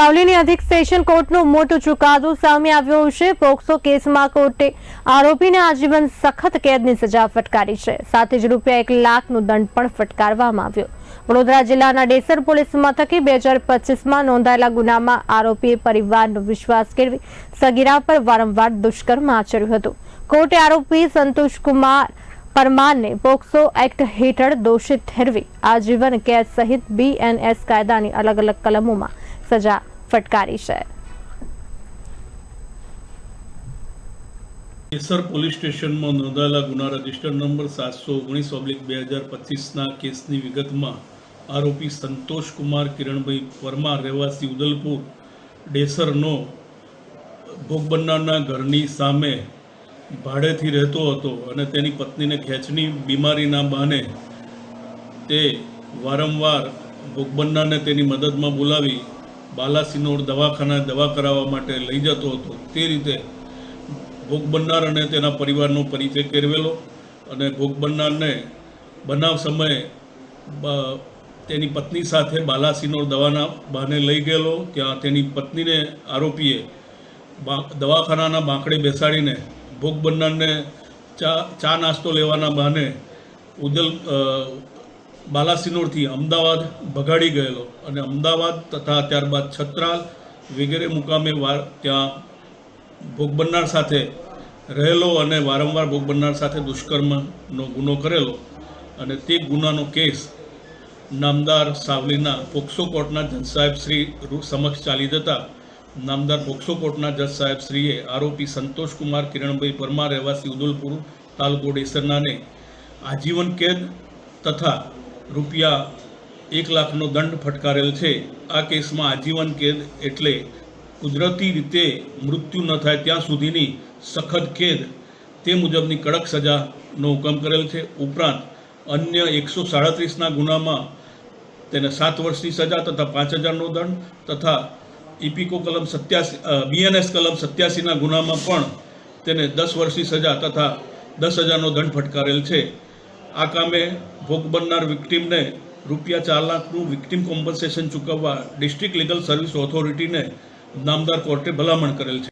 સાવલીની અધિક સેશન કોર્ટનો મોટો ચુકાદો સામે આવ્યો છે. પોક્સો કેસમાં કોર્ટે આરોપીને આજીવન સખત કેદની સજા ફટકારી છે. સાથે જ રૂપિયા એક લાખનો દંડ પણ ફટકારવામાં આવ્યો. વડોદરા જિલ્લાના ડેસર પોલીસ મથકે બે હજાર પચીસમાં નોંધાયેલા ગુનામાં આરોપીએ પરિવારનો વિશ્વાસ કેળવી સગીરા પર વારંવાર દુષ્કર્મ આચર્યું હતું. કોર્ટે આરોપી સંતોષકુમાર પરમારને પોક્સો એક્ટ હેઠળ દોષિત ઠેરવી, આજીવન કેદ સહિત બીએનએસ કાયદાની અલગ અલગ કલમોમાં સજા ફટકારી છે. કેસર પોલીસ સ્ટેશનમાં નોંધાયેલા ગુના રજિસ્ટર નંબર સાતસો ઓગણીસ ઓબ્લિક બે હજાર પચીસના કેસની વિગતમાં આરોપી સંતોષ કુમાર કિરણભાઈ પરમાર રહેવાસી ઉદલપુર ડેસરનો ભોગ બનનારના ઘરની સામે ભાડેથી રહેતો હતો અને તેની પત્નીને ખેંચની બીમારીના બહાને તે વારંવાર ભોગબન્નાને તેની મદદમાં બોલાવી બાલાસિનોર દવાખાના દવા કરાવવા માટે લઈ જતો હતો. તે રીતે ભોગ બનનાર અને તેના પરિવારનો પરિચય કેળવેલો અને ભોગ બનનારને બનાવ સમયે તેની પત્ની સાથે બાલાસિનોર દવાના બહાને લઈ ગયેલો. ત્યાં તેની પત્નીને આરોપીએ દવાખાનાના બાંકડે બેસાડીને ભોગ બનનારને ચા ચા નાસ્તો લેવાના બહાને ઉદલ બાલાસિનોરથી અમદાવાદ ભગાડી ગયેલો. અને અમદાવાદ તથા ત્યારબાદ છત્રાલ વગેરે મુકામે વાર ત્યાં ભોગ બનનાર સાથે રહેલો અને વારંવાર ભોગ બનનાર સાથે દુષ્કર્મનો ગુનો કરેલો. અને તે ગુનાનો કેસ નામદાર સાવલીના પોક્સો કોર્ટના જજ સાહેબ શ્રી સમક્ષ ચાલી જતા નામદાર પોક્સો કોર્ટના જજ સાહેબ શ્રીએ આરોપી સંતોષ કુમાર કિરણભાઈ પરમાર રહેવાસી ઉદલપુર તાલુકો ડેસરનાને આજીવન કેદ તથા રૂપિયા એક લાખનો દંડ ફટકારેલ છે. આ કેસમાં આજીવન કેદ એટલે કુદરતી રીતે મૃત્યુ ન થાય ત્યાં સુધીની સખત કેદ. તે મુજબની કડક સજાનો હુકમ કરેલ છે. ઉપરાંત અન્ય એકસો સાડત્રીસના ગુનામાં તેને સાત વર્ષની સજા તથા પાંચ હજારનો દંડ તથા ઇપિકો કલમ સત્યાસી બીએનએસ કલમ સત્યાસીના ગુનામાં પણ તેને દસ વર્ષની સજા તથા દસ હજારનો દંડ ફટકારેલ છે. આ કામે ભોગ બનનાર વિક્ટીમને રૂપિયા ચાર લાખનું વિક્ટીમ કોમ્પન્સેશન ચૂકવવા ડિસ્ટ્રિક્ટ લીગલ સર્વિસ ઓથોરિટીને નામદાર કોર્ટે ભલામણ કરેલ છે.